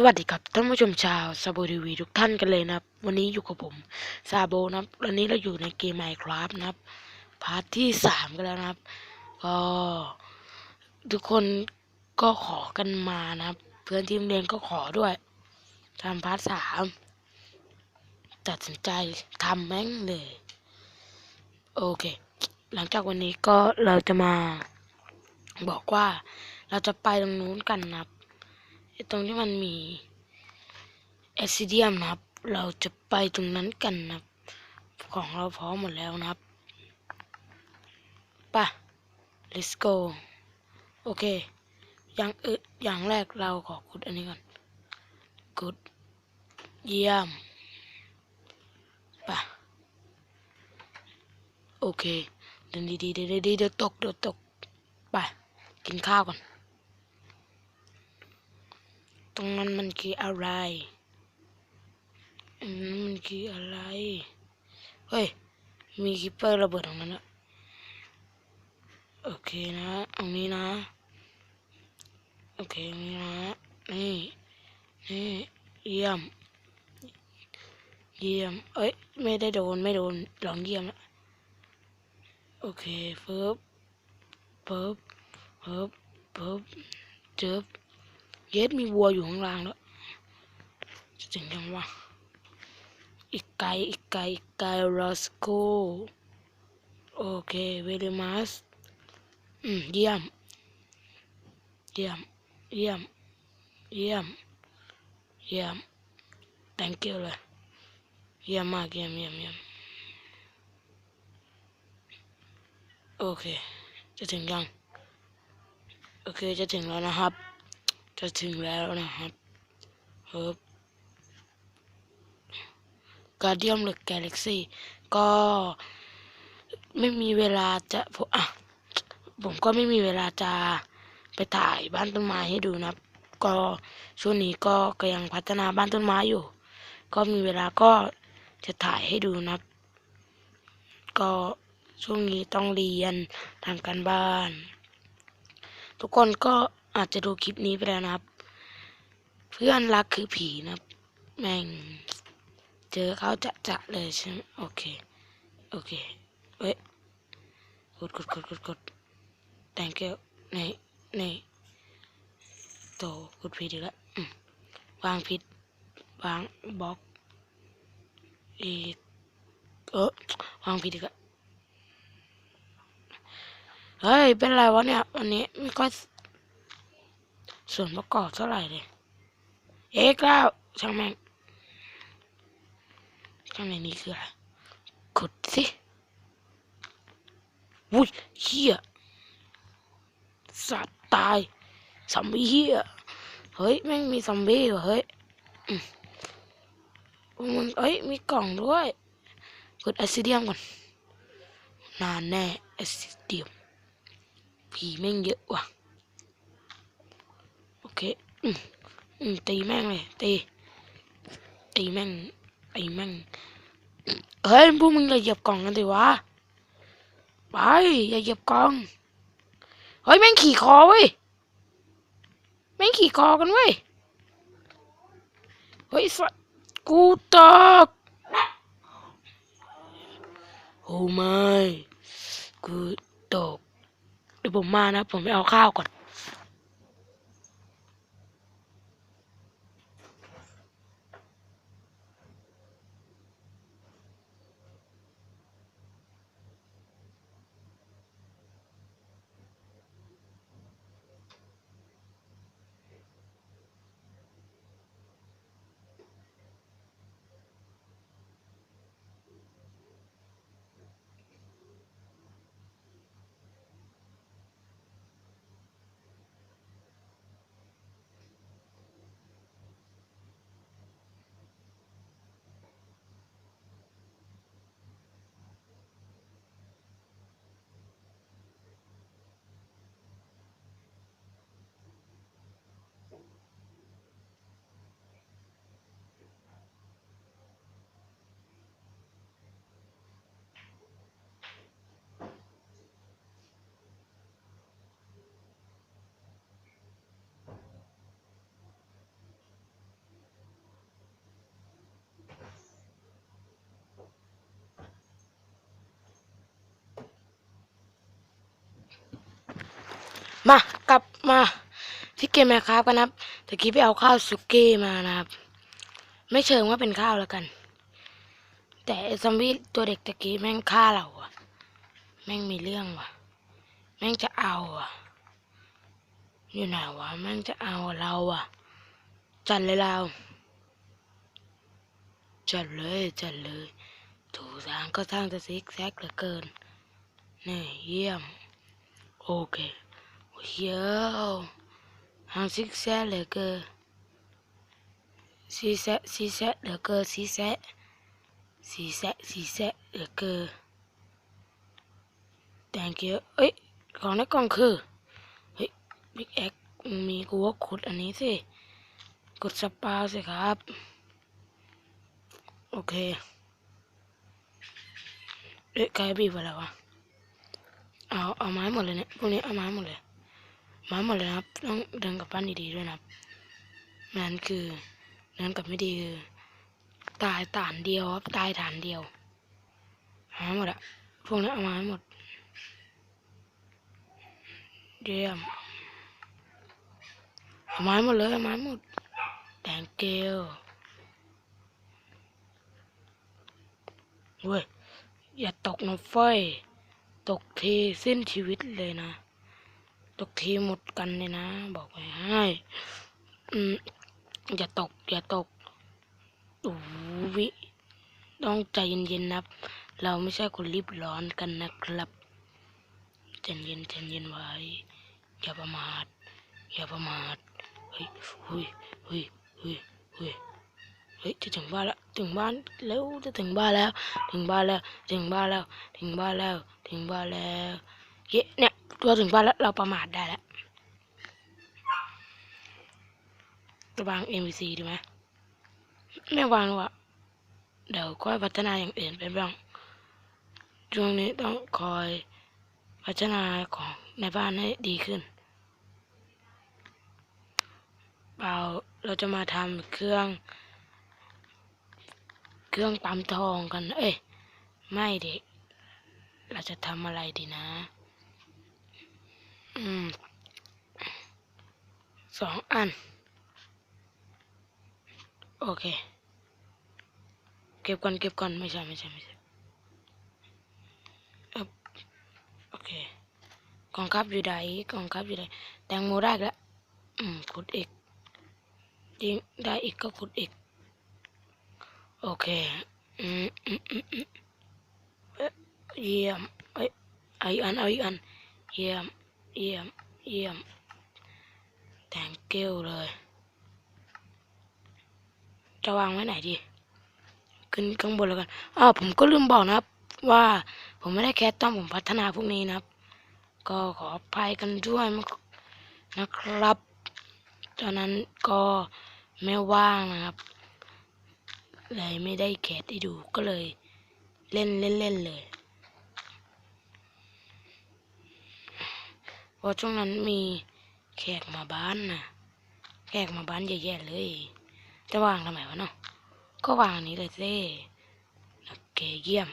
สวัสดีครับท่านผู้ชมชาวซาโบทีวีทุกท่านกันเลยนะครับ วันนี้อยู่กับผมซาโบนะครับวันนี้เราอยู่ในเกมไมค์ครับนะครับ พาร์ทที่สามกันแล้วนะครับ ก็ทุกคนก็ขอกันมานะครับ เพื่อนที่โรงเรียนก็ขอด้วยทำพาร์ทสามตัดสินใจทำแม่งเลย โอเค หลังจากวันนี้ก็เราจะมาบอกว่าเราจะไปตรงนู้นกันนะครับ ตรงที่มันมีแอซิเดียมนะครับ เราจะไปตรงนั้นกันนะครับ ของเราพร้อมหมดแล้วนะครับป่ะ let's go โอเค อย่างเอออย่างแรกเราขอกดอันนี้ก่อนกดเยี่ยมป่ะ โอเคเดินดีๆเดินดีๆเดี๋ยวตกเดี๋ยวตกไปกินข้าวก่อน ตรงนั้นมันคืออะไรอันนั้นมันคืออะไร เฮ้ย มีคิปเปอร์ระเบิดตรงนั้นอะโอเคนะตรงนี้นะ โอเคตรงนี้นะ นี่ นี่ เยี่ยม เยี่ยม เอ้ย ไม่ได้โดน ไม่โดนลองเยี่ยมล้วโอเคเฟึบปึ๊บปึ๊บปึ๊บเจ็บ เย็ดมีวัวอยู่ข้างล่างแล้วจะถึงยังวะอีกไกลอีกไกลอีกไกลรอสโกโอเคเวลมัสอืมเยี่ยม เยี่ยม เยี่ยม เยี่ยม เยี่ยม thank you เลยเยี่ยมมากเยี่ยมเยี่ยมเยี่ยมโอเค จะถึงยัง โอเค จะถึงแล้วนะครับ จะถึงแล้วนะครับเฮ้บการเดียมหรือกาแล็กซี่ก็ไม่มีเวลาจะผมอะผมก็ไม่มีเวลาจะไปถ่ายบ้านต้นไม้ให้ดูนะครับ ก็ช่วงนี้ก็กำลังพัฒนาบ้านต้นไม้อยู่ ก็มีเวลาก็จะถ่ายให้ดูนะครับ ก็ช่วงนี้ต้องเรียนทำการบ้าน ทุกคนก็ อาจจะดูคลิปนี้ไปแล้วนะครับ เพื่อนรักคือผีนะครับ แม่ง เจอเขาจะจะเลยใช่ไหมโอเค โอเคเว้ยกดกดกดกดกด thank you นี่นี่โตกดผิดอีกแล้ววางผิดวางบล็อกอีกเออวางผิดอีกแล้วเฮ้ย เป็นไรวะเนี่ยวันนี้ไม่ค่อย ส่วนประกอบเท่าไหร่เลยเอ๊ะกล้าวช่างแม่งข้างในนี้คืออะไรกดสิวุ้ยเฮียสัตว์ตายซอมบี้เฮียเฮ้ยแม่งมีซอมบี้เหรอเฮ้ยมันเอ้ยมีกล่องด้วยกดแอซิเดียมก่อนนานแน่แอซิเดียมผีแม่งเยอะว่ะ เคอืมอืมตีแม่งเลยตีตีแม่งตีแม่งเฮ้ยพวกมึงอย่าเหยียบกล่องกันดิวะไปอย่าเหยียบกล่องเฮ้ยแม่งขี่คอเว้ยแม่งขี่คอกันเว้ยเฮ้ยสัสกูตกโอ้ไม่กูตกเดี๋ยวผมมานะ ผมไปเอาข้าวก่อน มากลับมาที่เกมแมคครับกันนะครับตะกี้ไปเอาข้าวสุกี้มานะครับ ไม่เชิงว่าเป็นข้าวแล้วกัน แต่ซอมบี้ตัวเด็กตะกี้แม่งฆ่าเราอะแม่งมีเรื่องว่ะ แม่งจะเอาอะอยู่ไหนวะแม่งจะเอาเราอะจัดเลยเรา จัดเลยจัดเลยถูกทางก็ทางจะซิกแซกเหลือเกินนี่เยี่ยม โอเค เฮียวทางซิกแซกเหลือเกินซีแซะซีแซะเหลือเกินซีแซะซีแซะซีแซะเหลือเกิน thank you เอ้ยของในกล่องคือ เฮ้ยบิ๊กแอคมีกูว่าขุดอันนี้สิกดสปาสิครับ โอเคเอ๊ะใครบีบอะไรวะเอาเอาไม้หมดเลยเนี่ยพวกนี้เอาไม้หมดเลย ม้หมดเลยนะครับ ต้องเดินกับปั้นดีๆด้วยนะครับนั่นคือเดินกับไม่ดีคือตายฐานเดียวครับตายฐานเดียวเอาหมดอะพวกนี้เอาไม้หมดเยี่ยมเอาไม้หมดเลยเอาไม้หมดแตงเกลเว้ยอย่าตกนะเฟ้ยตกทีสิ้นชีวิตเลยนะ ตกทีหมดกันเลยนะ บอกไว้ให้อืมอย่าตก อย่าตกโอ้วิต้องใจเย็นๆนะครับ เราไม่ใช่คนรีบร้อนกันนะครับใจเย็นใจเย็นไว้ อย่าประมาท อย่าประมาท เฮ้ยเฮ้ยเฮ้ยเฮ้ยเฮ้ยเฮ้ยจะถึงบ้านแล้วถึงบ้านเร็วจะถึงบ้านแล้ว ถึงบ้านแล้ว ถึงบ้านแล้ว ถึงบ้านแล้ว ถึงบ้านแล้ว เยเนี่ยเราถึงบ้านแล้วเราประมาทได้แล้วจะวาง MVC ดีไหมไม่วางหรอกเดี๋ยวค่อยพัฒนาอย่างอื่นไปบ้างช่วงนี้ต้องคอยพัฒนาของในบ้านให้ดีขึ้นเปล่าเราจะมาทำเครื่อง เครื่องปั๊มทองกัน เอ้ย ไม่เด็กเราจะทำอะไรดีนะ สองอัน โอเค เก็บก่อนเก็บก่อนไม่ใช่ไม่ใช่ไม่ใช่โอเคกองทัพอยู่ไหนกองทัพอยู่ไหนแตงโมได้แล้วอืมขุดอีกยิงได้อีกก็ขุดอีก โอเคอืมอืมอืมอืมเอ๊ะเยี่ยมเอ้ยเอาอีกอันเออันเยี่ยม เยี่ยม เยี่ยม แตงเกลเลย จะวางไว้ไหนดี ขึ้นข้างบนแล้วกัน อ้าวผมก็ลืมบอกนะครับ ว่าผมไม่ได้แคสต้องผมพัฒนาพวกนี้นะครับ ก็ขออภัยกันด้วยนะครับ ตอนนั้นก็ไม่ว่างนะครับ เลยไม่ได้แคสให้ดูก็เลย เล่นเล่นเล่นเลย เพราะช่วงนั้นมีแขกมาบ้านนะแขกมาบ้านเยอะแยะเลย จะวางทำไมวะเนาะก็วางนี้เลยสิโอเคเยี่ยม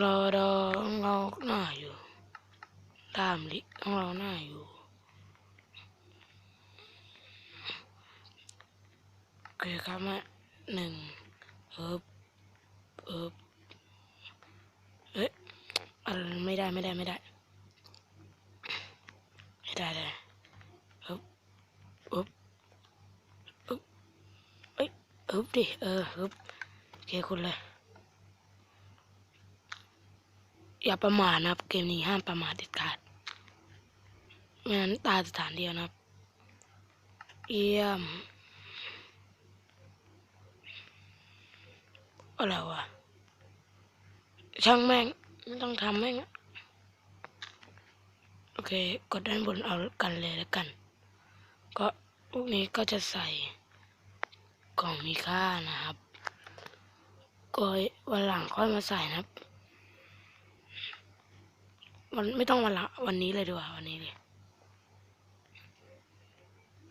รอรอของเราหน้าอยู่ตามลิของเราหน้าอยู่โอเคครับแม่ หนึ่งเอิบเอิบเอ๊ะอะไรไม่ได้ไม่ได้ไม่ได้ ไม่ได้เลยเอิบเอิบเอิบเอ้ยเอิบดิเออเอิบโอเคคุณเลยอย่าประมาทนะครับ เกมนี้ห้ามประมาทเด็ดขาดไม่งั้นตายสถานเดียวนะครับ เยี่ยม อะไรวะ ช่างแม่ง ไม่ต้องทำแม่งโอเค กดด้านบนเอากันเลยแล้วกัน ก็พวกนี้ก็จะใส่กล่องมีค่านะครับก็วันหลังค่อยมาใส่นะครับ วันไม่ต้องวันละวันนี้เลยดีกว่าวันนี้เลย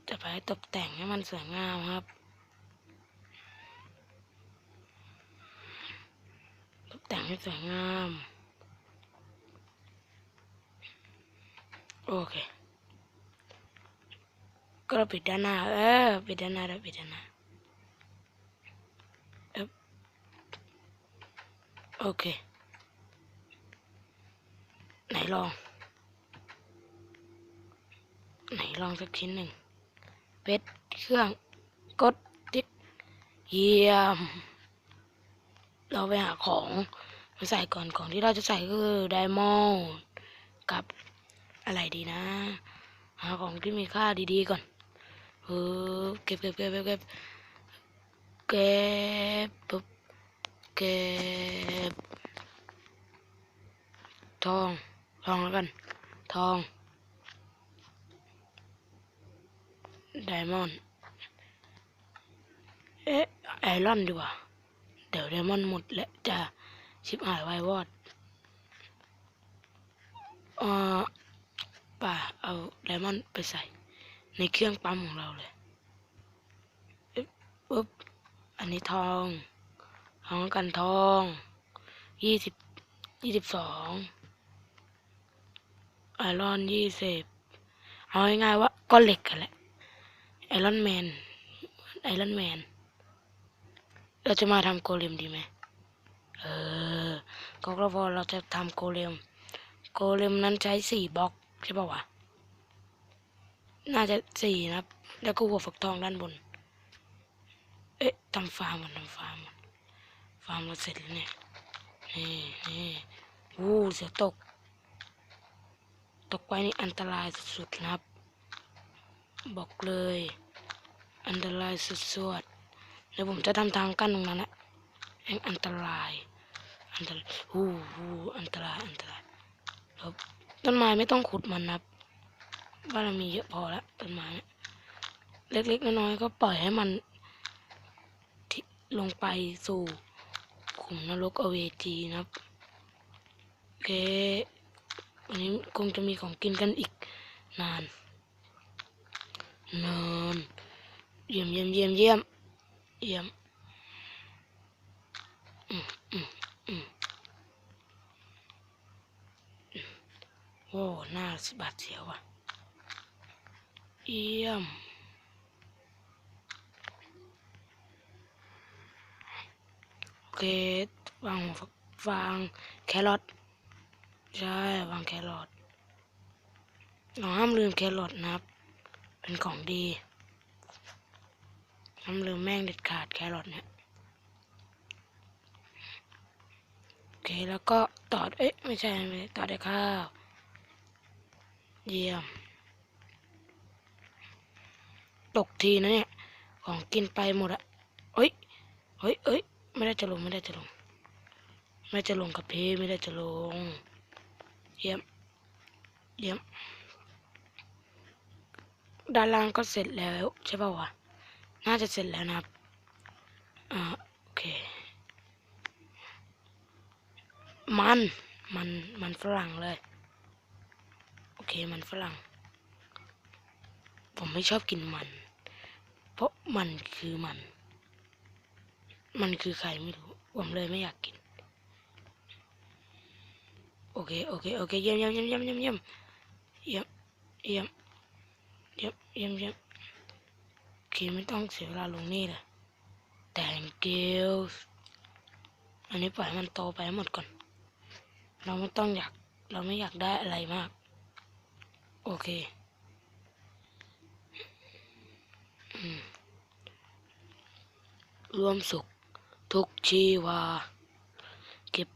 จะไปตกแต่งให้มันสวยงามครับ แต่งให้สวยงาม โอเค ก็เราปิดด้านหน้า เออ ปิดด้านหน้าแล้วปิดด้านหน้าเอบโอเค ไหนลอง ไหนลองสักชิ้นหนึ่งเป็ดเครื่องกดติดเยี่ยม เราไปหาของมาใส่ก่อนของที่เราจะใส่ก็คือไดมอนด์กับอะไรดีนะ หาของที่มีค่าดีๆก่อนเออเก็บเก็บเก็บเก็บเก็บเก็บปุ๊บเก็บทองทองแล้วกัน ทองไดมอนด์เอ๊ะไอรอนดีกว่า เดี๋ยวไดมอนด์หมดและจะชิบหายไวายวอดเอ่อป่าเอาไดมอนด์ไปใส่ ในเครื่องปั๊มของเราเลยอ๊ะปุ๊บอันนี้ทองทองกันทองยี่สิบยี่สิบสองไอรอนยี่สิบเอาง่ายๆว่าก็เหล็กกันแหละไอรอนแมนไอรอนแมน เราจะมาทำโกเลมดีไหมเออก็เพราะว่าเราจะทำโกเลม โกเลมนั้นใช้สี่บล็อกใช่ป่าวะ น่าจะสี่นะครับ แล้วก็หัวฝักทองด้านบน เอ๊ะทำฟาร์มมันทำฟาร์มมันฟาร์มเราเสร็จแล้วเนี่ย นี่นี่วู้เสียตก ตกไปนี่อันตรายสุดๆนะครับ บอกเลย อันตรายสุดๆ เดี๋ยวผมจะทำทางกั้นตรงนั้นแหละแห่งอันตราย อันตรายหูหูอันตราย อันตรายแล้วต้นไม้ไม่ต้องขุดมันนะบ้านเรามีเยอะพอแล้วต้นไม้เนี่ยเล็กๆน้อยๆก็ปล่อยให้มันทิลงไปสู่ขุมนรกอเวจีนะครับโอเควันนี้คงจะมีของกินกันอีกนานนานเยี่ยมเยี่ยมเยี่ยมเยี่ยม เยี่ยมอืมอืมอืมโอ้หน้าสะบาดเสียวอะเยี่ยมโอเควางวฝักวางแครอทใช่วางแครอทเราห้ามลืมแครอทนะครับ เป็นของดี ห้ามลืมแม่งเด็ดขาดแครอทเนี่ยโอเคแล้วก็ต่อเอ๊ะไม่ใช่ไม่ตอด้วยข้าวเยี่ยมตกทีนะเนี่ย ของกินไปหมดอะเฮ้ยเฮ้ยเอ้ยไม่ได้จะลงไม่ได้จะลง ไม่ได้จะลงกับพี่ไม่ได้จะลง เยี่ยมเยี่ยมด้านล่างก็เสร็จแล้วใช่ป่าวะ น่าจะเสร็จแล้วนะครับอ่าโอเค มันมันมันฝรั่งเลย โอเคมันฝรั่ง ผมไม่ชอบกินมัน เพราะมันคือมัน มันคือใครไม่รู้ ผมเลยไม่อยากกิน โอเค โอเค โอเค เยี่ยมเยี่ยมเยี่ยมเยี่ยมเยี่ยมเยี่ยมเยี่ยมเยี่ยมเยี่ยม เยี่ยมเยี่ยมโอเคไม่ต้องเสียเวลาลงนี่เลย thank you อันนี้ปล่อยมันโตไปให้หมดก่อน เราไม่ต้องอยาก เราไม่อยากได้อะไรมาก โอเคอืมรวมสุขทุกชีวา เก็บ